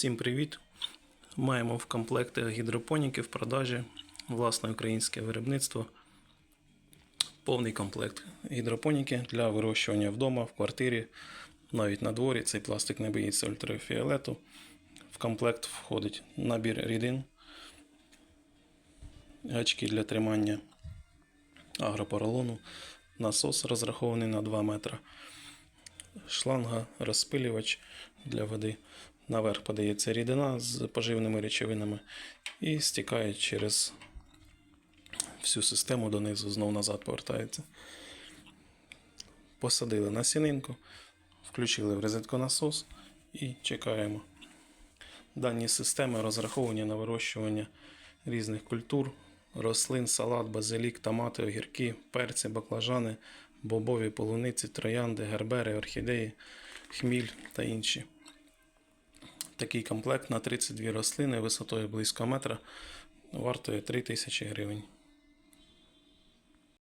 Всім привіт! Маємо в комплекті гідропоніки в продажі, власне українське виробництво. Повний комплект гідропоніки для вирощування вдома, в квартирі, навіть на дворі. Цей пластик не боїться ультрафіолету. В комплект входить набір рідин, гачки для тримання агропоролону, насос розрахований на 2 метри шланга, розпилювач для води. Наверх подається рідина з поживними речовинами і стікає через всю систему донизу, знов назад повертається. Посадили насінинку, включили в розетконасос і чекаємо. Дані системи розраховані на вирощування різних культур, рослин, салат, базилік, томати, огірки, перці, баклажани, бобові полуниці, троянди, гербери, орхідеї, хміль та інші. Такий комплект на 32 рослини висотою близько метра вартує 3000 гривень.